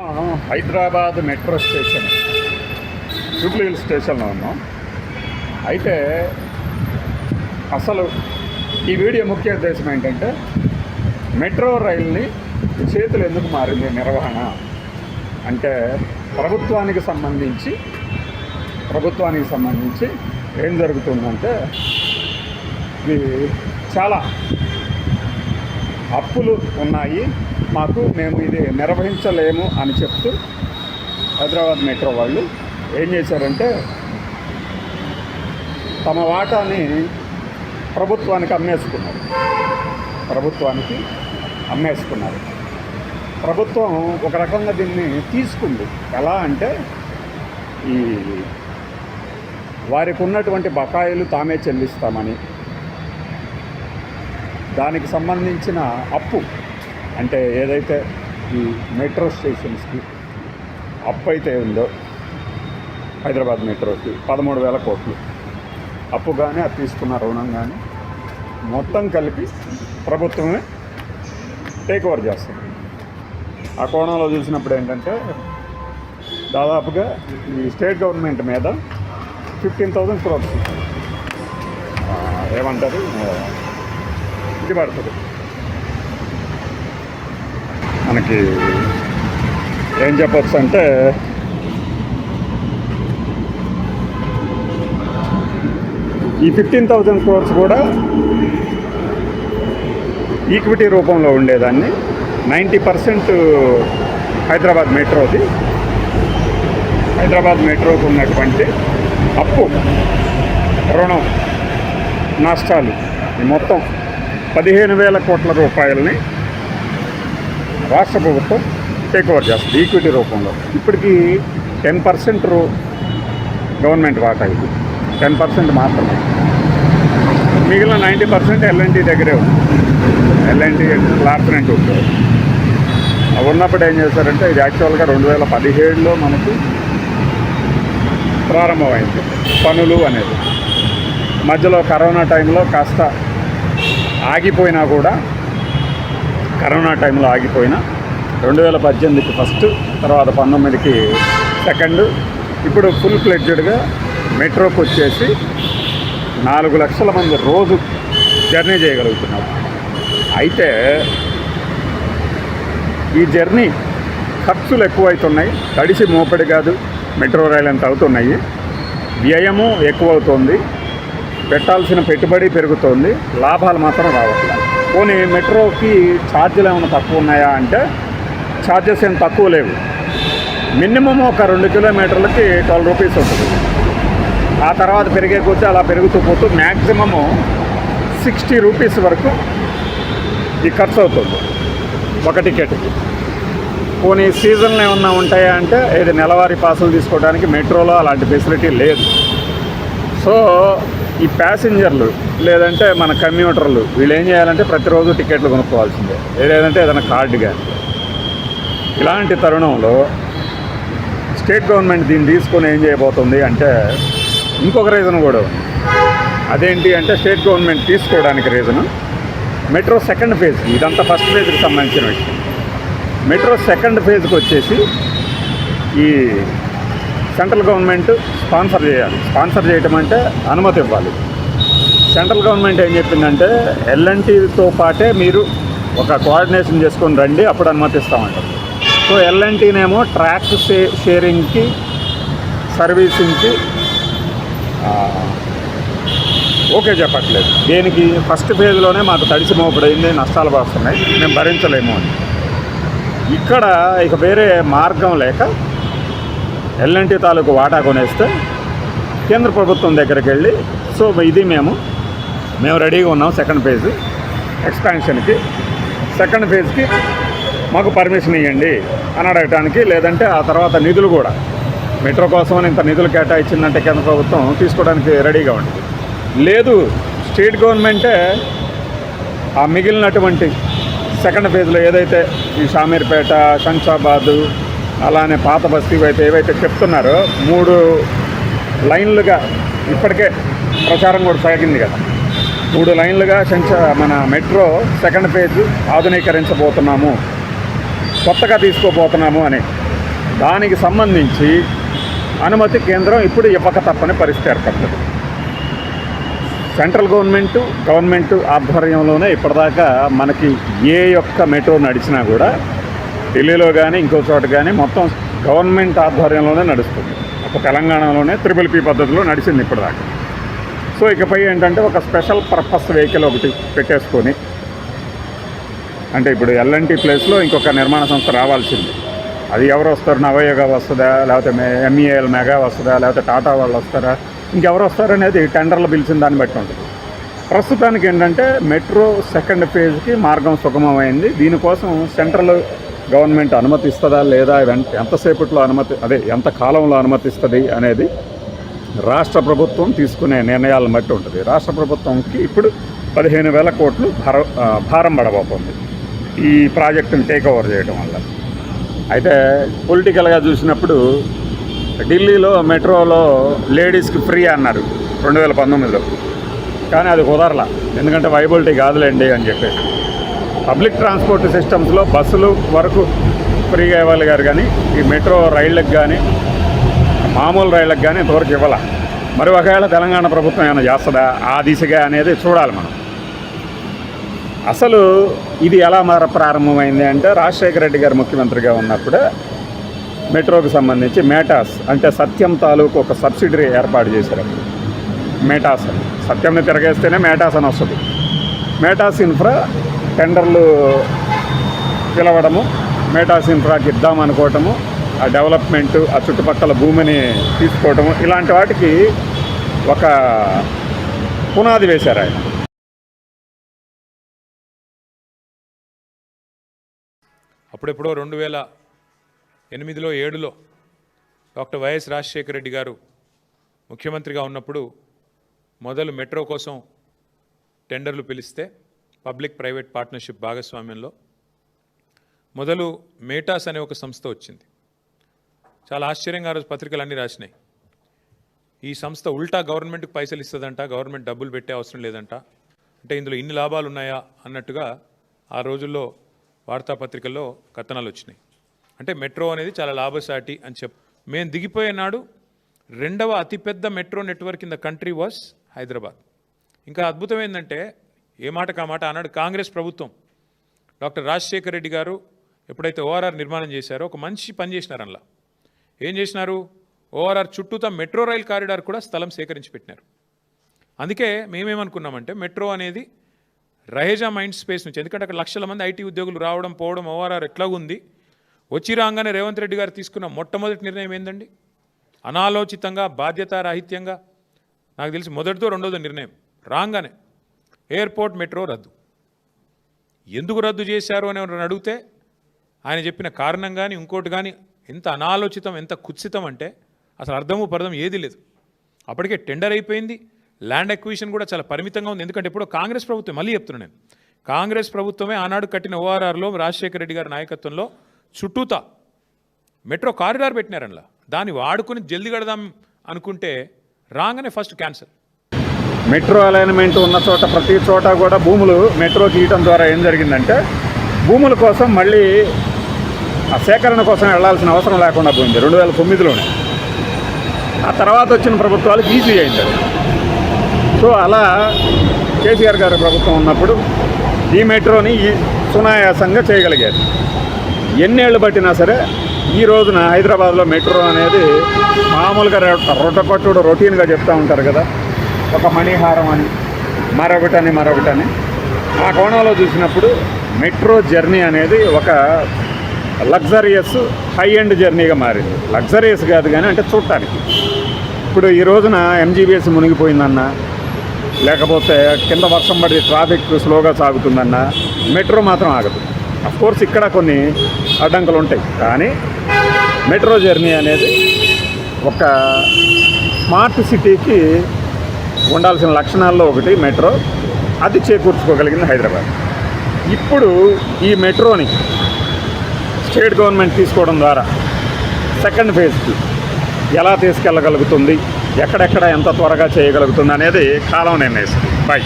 Hyderabad metro station Jubilee Hill స్టేషన్లో ఉన్నాం. అయితే అసలు ఈ వీడియో ముఖ్య ఉద్దేశం ఏంటంటే మెట్రో రైల్ని చేతులు ఎందుకు మారింది నిర్వహణ? అంటే ప్రభుత్వానికి సంబంధించి ప్రభుత్వానికి సంబంధించి ఏం జరుగుతుందంటే ఇది చాలా అప్పులు ఉన్నాయి. మాకు మేము ఇది నిర్వహించలేము అని చెప్తూ హైదరాబాద్ మెట్రో వాళ్ళు ఏం చేశారంటే తమ వాటాని ప్రభుత్వానికి అమ్మేసుకున్నారు. ప్రభుత్వానికి అమ్మేసుకున్నారు. ప్రభుత్వం ఒక రకంగా దీన్ని తీసుకుంది. ఎలా అంటే ఈ వారికి ఉన్నటువంటి బకాయిలు తామే చెల్లిస్తామని దానికి సంబంధించిన అప్పు అంటే ఏదైతే ఈ మెట్రో స్టేషన్స్కి అప్పు అయితే ఉందో హైదరాబాద్ మెట్రోకి పదమూడు వేల కోట్లు. అప్పు కానీ అది తీసుకున్న రుణం కానీ మొత్తం కలిపి ప్రభుత్వమే టేక్ ఓవర్ చేస్తుంది. ఆ కోణంలో చూసినప్పుడు ఏంటంటే దాదాపుగా ఈ స్టేట్ గవర్నమెంట్ మీద ఫిఫ్టీన్ థౌజండ్ క్రోర్స్ ఏమంటారు? ఇది పడుతుంది మనకి ఏం చెప్పచ్చు అంటే ఈ ఫిఫ్టీన్ థౌజండ్ క్రోర్స్ కూడా ఈక్విటీ రూపంలో ఉండేదాన్ని. నైంటీ పర్సెంట్ హైదరాబాద్ మెట్రోది. హైదరాబాద్ మెట్రోకు ఉన్నటువంటి అప్పు రుణం నష్టాలు ఈ మొత్తం పదిహేను వేల కోట్ల రూపాయలని రాష్ట్ర ప్రభుత్వం టేక్ ఓవర్ చేస్తుంది ఈక్విటీ రూపంలో. ఇప్పటికీ టెన్ పర్సెంట్ గవర్నమెంట్ వాటా ఇది. టెన్ పర్సెంట్ మాత్రమే. మిగిలిన నైంటీ పర్సెంట్ ఎల్ఎన్టీ దగ్గరే ఉంది. ఎల్ఎన్టీ లార్సనెంట్ ఉంటుంది ఉన్నప్పుడు ఏం చేశారంటే ఇది యాక్చువల్గా రెండు వేల పదిహేడులో మనకు ప్రారంభమైంది. పనులు అనేది. మధ్యలో కరోనా టైంలో కాస్త ఆగిపోయినా కూడా కరోనా టైంలో ఆగిపోయినా రెండు వేల పద్దెనిమిదికి ఫస్ట్ తర్వాత పంతొమ్మిదికి సెకండ్. ఇప్పుడు ఫుల్ ఫ్లెడ్జెడ్గా మెట్రోకి వచ్చేసి నాలుగు లక్షల మంది రోజు జర్నీ చేయగలుగుతున్నారు. అయితే ఈ జర్నీ ఖర్చులు ఎక్కువైతున్నాయి. తడిసి మోపడి కాదు మెట్రో రైలు ఎంత అవుతున్నాయి వ్యయము ఎక్కువ అవుతుంది పెట్టాల్సిన పెట్టుబడి పెరుగుతోంది. లాభాలు మాత్రం రావట్లేదు. పోనీ మెట్రోకి ఛార్జీలు ఏమైనా తక్కువ ఉన్నాయా అంటే ఛార్జెస్ ఏం తక్కువ లేవు. మినిమం ఒక రెండు కిలోమీటర్లకి ట్వెల్వ్ రూపీస్ ఉంటుంది. ఆ తర్వాత పెరిగే కొద్దీ అలా పెరుగుతూ పోతూ మ్యాక్సిమము సిక్స్టీ రూపీస్ వరకు ఈ ఖర్చు అవుతుంది ఒక టికెట్కి. పోనీ సీజన్లు ఏమన్నా ఉంటాయా అంటే ఇది నెలవారీ పాసులు తీసుకోవడానికి మెట్రోలో అలాంటి ఫెసిలిటీ లేదు. సో ఈ ప్యాసింజర్లు లేదంటే మన కమ్యూటర్లు వీళ్ళు ఏం చేయాలంటే ప్రతిరోజు టికెట్లు కొనుక్కోవాల్సిందే. లేదంటే ఏదైనా కార్డు కానీ. ఇలాంటి తరుణంలో స్టేట్ గవర్నమెంట్ దీన్ని తీసుకొని ఏం చేయబోతుంది అంటే ఇంకొక రీజన్ కూడా ఉంది. అదేంటి అంటే స్టేట్ గవర్నమెంట్ తీసుకోవడానికి రీజను మెట్రో సెకండ్ ఫేజ్ ఇదంతా ఫస్ట్ ఫేజ్కి సంబంధించిన విషయం. మెట్రో సెకండ్ ఫేజ్కి వచ్చేసి ఈ సెంట్రల్ గవర్నమెంట్ స్పాన్సర్ చేయాలి. స్పాన్సర్ చేయటం అంటే అనుమతి ఇవ్వాలి. సెంట్రల్ గవర్నమెంట్ ఏం చెప్పిందంటే ఎల్ఎన్టీతో పాటే మీరు ఒక కోఆర్డినేషన్ చేసుకొని రండి అప్పుడు అనుమతిస్తామంటారు. సో ఎల్ఎన్టీనేమో ట్రాక్ షే షేరింగ్కి సర్వీసింగ్కి ఓకే చెప్పట్లేదు. దేనికి? ఫస్ట్ ఫేజ్లోనే మాకు తడిసి మోపడైంది నష్టాలు వస్తున్నాయి మేము భరించలేము అని. ఇక్కడ ఇక వేరే మార్గం లేక ఎల్ఎన్టీ తాలూకు వాటా కొనేస్తే కేంద్ర ప్రభుత్వం దగ్గరికి వెళ్ళి సో ఇది మేము. మేము రెడీగా ఉన్నాం సెకండ్ ఫేజ్ ఎక్స్పాన్షన్కి. సెకండ్ ఫేజ్కి మాకు పర్మిషన్ ఇవ్వండి అని అడగటానికి లేదంటే ఆ తర్వాత నిధులు కూడా. మెట్రో కోసం ఇంత నిధులు కేటాయించిందంటే కేంద్ర ప్రభుత్వం తీసుకోవడానికి రెడీగా ఉంటుంది. లేదు స్టేట్ గవర్నమెంటే ఆ మిగిలినటువంటి సెకండ్ ఫేజ్లో ఏదైతే ఈ షామీర్పేట శంషాబాదు అలానే పాత బస్తీ అయితే ఏవైతే చెప్తున్నారో మూడు లైన్లుగా ఇప్పటికే ప్రచారం కూడా సాగింది కదా. మూడు లైన్లుగా సెంచ మన మెట్రో సెకండ్ ఫేజ్ ఆధునీకరించబోతున్నాము. కొత్తగా తీసుకోబోతున్నాము అని. దానికి సంబంధించి అనుమతి కేంద్రం ఇప్పుడు ఇవ్వక తప్పని పరిస్థితి ఏర్పడుతుంది. సెంట్రల్ గవర్నమెంట్ గవర్నమెంట్ ఆధ్వర్యంలోనే ఇప్పటిదాకా మనకి ఏ యొక్క మెట్రో నడిచినా కూడా ఢిల్లీలో కానీ ఇంకో చోట కానీ మొత్తం గవర్నమెంట్ ఆధ్వర్యంలోనే నడుస్తుంది. ఒక తెలంగాణలోనే త్రిబుల్ పీ పద్ధతిలో నడిచింది ఇప్పటిదాకా. సో ఇకపై ఏంటంటే ఒక స్పెషల్ పర్పస్ వెహికల్ ఒకటి పెట్టేసుకొని అంటే ఇప్పుడు ఎల్ఎన్టీ ప్లేస్లో ఇంకొక నిర్మాణ సంస్థ రావాల్సింది. అది ఎవరు వస్తారు? నవయోగా వస్తుందా? లేకపోతే ఎంఈఏఎల్ మెగా వస్తుందా? లేకపోతే టాటా వాళ్ళు వస్తారా? ఇంకెవరు వస్తారు అనేది టెండర్లు పిలిచిన దాన్ని బట్టి ఉంటుంది. ప్రస్తుతానికి ఏంటంటే మెట్రో సెకండ్ ఫేజ్కి మార్గం సుగమమైంది. దీనికోసం సెంట్రల్ గవర్నమెంట్ అనుమతిస్తుందా లేదా ఎంతసేపట్లో అనుమతి అదే ఎంత కాలంలో అనుమతిస్తుంది అనేది రాష్ట్ర ప్రభుత్వం తీసుకునే నిర్ణయాలను బట్టి ఉంటుంది. రాష్ట్ర ప్రభుత్వంకి ఇప్పుడు పదిహేను వేల కోట్లు భార భారం పడబోతుంది ఈ ప్రాజెక్టును టేక్ ఓవర్ చేయడం వల్ల. అయితే పొలిటికల్గా చూసినప్పుడు ఢిల్లీలో మెట్రోలో లేడీస్కి ఫ్రీ అన్నారు రెండు వేల పంతొమ్మిదిలో. కానీ అది కుదరలా. ఎందుకంటే వైబిలిటీ కాదులేండి అని చెప్పేసి. పబ్లిక్ ట్రాన్స్పోర్ట్ సిస్టమ్స్లో బస్సులు వరకు ఫ్రీగా ఇవ్వగలిగారు కానీ ఈ మెట్రో రైళ్ళకి కానీ మామూలు రైళ్ళకి కానీ ఇంతవరకు ఇవ్వాల. మరి ఒకవేళ తెలంగాణ ప్రభుత్వం ఏమైనా చేస్తుందా? ఆ దిశగా అనేది చూడాలి మనం. అసలు ఇది ఎలా మార ప్రారంభమైంది అంటే రాజశేఖర రెడ్డి గారు ముఖ్యమంత్రిగా ఉన్నప్పుడే మెట్రోకి సంబంధించి మేటాస్ అంటే సత్యం తాలూకు ఒక సబ్సిడరీ ఏర్పాటు చేశారు. మేటాస్ అని. సత్యంని తిరగేస్తేనే మేటాస్ అని వస్తుంది. మేటాస్ ఇన్ఫ్రా టెండర్లు పిలవడము మేటాస్ ఇన్ఫ్రాకి ఇద్దాం అనుకోవటము ఆ డెవలప్మెంట్ ఆ చుట్టుపక్కల భూమిని తీసుకోవటము ఇలాంటి వాటికి ఒక పునాది వేశారు ఆయన. అప్పుడెప్పుడో రెండు వేల ఎనిమిదిలో ఏడులో డాక్టర్ వైఎస్ రాజశేఖర రెడ్డి గారు ముఖ్యమంత్రిగా ఉన్నప్పుడు మొదలు మెట్రో కోసం టెండర్లు పిలిస్తే పబ్లిక్ ప్రైవేట్ పార్ట్నర్షిప్ భాగస్వామ్యంలో మొదలు మేటాస్ అనే ఒక సంస్థ వచ్చింది. చాలా ఆశ్చర్యంగా ఆ రోజు పత్రికలు అన్నీ రాసినాయి. ఈ సంస్థ ఉల్టా గవర్నమెంట్కి పైసలు ఇస్తుందంట గవర్నమెంట్ డబ్బులు పెట్టే అవసరం లేదంట. అంటే ఇందులో ఇన్ని లాభాలు ఉన్నాయా అన్నట్టుగా ఆ రోజుల్లో వార్తాపత్రికల్లో కథనాలు వచ్చినాయి. అంటే మెట్రో అనేది చాలా లాభసాటి అని చెప్ మేము దిగిపోయే నాడు రెండవ అతిపెద్ద metro network in the country was Hyderabad. ఇంకా అద్భుతం ఏంటంటే ఏ మాట కా మాట అన్నాడు? కాంగ్రెస్ ప్రభుత్వం. డాక్టర్ రాజశేఖర్ రెడ్డి గారు ఎప్పుడైతే ఓఆర్ఆర్ నిర్మాణం చేశారో ఒక మంచి పని చేసినారు అందులో ఏం చేసినారు? ఓఆర్ఆర్ చుట్టూతా మెట్రో రైల్ కారిడార్ కూడా స్థలం సేకరించి పెట్టినారు. అందుకే మేమేమనుకున్నామంటే మెట్రో అనేది రహేజా మైండ్ స్పేస్ నుంచి ఎందుకంటే అక్కడ లక్షల మంది ఐటీ ఉద్యోగులు రావడం పోవడం ఓఆర్ఆర్ ఎట్లా ఉంది వచ్చి రాగానే రేవంత్ రెడ్డి గారు తీసుకున్న మొట్టమొదటి నిర్ణయం ఏందండి? అనాలోచితంగా బాధ్యతారాహిత్యంగా నాకు తెలిసి మొదటిదో రెండోదో నిర్ణయం రాగానే ఎయిర్పోర్ట్ మెట్రో రద్దు. ఎందుకు రద్దు చేశారు అని ఎవరైనా అడిగితే ఆయన చెప్పిన కారణం కానీ ఇంకోటి కానీ ఎంత అనాలోచితం ఎంత కుత్సితం అంటే అసలు అర్థము పరదం ఏది లేదు. అప్పటికే టెండర్ అయిపోయింది. ల్యాండ్ అక్విజిషన్ కూడా చాలా పరిమితంగా ఉంది. ఎందుకంటే ఇప్పుడు కాంగ్రెస్ ప్రభుత్వం మళ్ళీ చెప్తున్నాను నేను కాంగ్రెస్ ప్రభుత్వమే ఆనాడు కట్టిన ఓఆర్ఆర్లో రాజశేఖర రెడ్డి గారి నాయకత్వంలో చుట్టూతా మెట్రో కారిడార్ పెట్టినారనలా. దాన్ని వాడుకుని జల్ది కడదాం అనుకుంటే రాగానే ఫస్ట్ క్యాన్సల్ మెట్రో అలైన్మెంట్ ఉన్న చోట ప్రతి చోట కూడా భూములు మెట్రో తీయటం ద్వారా ఏం జరిగిందంటే భూముల కోసం మళ్ళీ ఆ సేకరణ కోసం వెళ్ళాల్సిన అవసరం లేకుండా పోయింది రెండు వేల తొమ్మిదిలోనే. ఆ తర్వాత వచ్చిన ప్రభుత్వాలకు ఈజీ అయింది సో అలా కేసీఆర్ గారి ప్రభుత్వం ఉన్నప్పుడు ఈ మెట్రోని ఈ సునాయాసంగా చేయగలిగారు. ఎన్నేళ్ళు పట్టినా సరే ఈ రోజున హైదరాబాద్లో మెట్రో అనేది మామూలుగా రొట్టకొట్టుడు రొటీన్గా చెప్తూ ఉంటారు కదా ఒక మణిహారం అని మరొకటని మరొకటని. ఆ కోణంలో చూసినప్పుడు మెట్రో జర్నీ అనేది ఒక లగ్జరియస్ హై ఎండ్ జర్నీగా మారింది. లగ్జరియస్ కాదు కానీ అంటే చూడటానికి. ఇప్పుడు ఈ రోజున ఎంజీబీఎస్ మునిగిపోయిందన్నా లేకపోతే కింద వర్షం పడి ట్రాఫిక్ స్లోగా సాగుతుందన్నా మెట్రో మాత్రం ఆగదు. కోర్స్ ఇక్కడ కొన్ని అడ్డంకులు ఉంటాయి. కానీ మెట్రో జర్నీ అనేది ఒక స్మార్ట్ సిటీకి ఉండాల్సిన లక్షణాల్లో ఒకటి మెట్రో అది చేకూర్చుకోగలిగింది హైదరాబాద్. ఇప్పుడు ఈ మెట్రోని స్టేట్ గవర్నమెంట్ తీసుకోవడం ద్వారా సెకండ్ ఫేజ్కి ఎలా తీసుకెళ్ళగలుగుతుంది ఎక్కడెక్కడ ఎంత త్వరగా చేయగలుగుతుంది అనేది కాలం నిర్ణయిస్తుంది. బై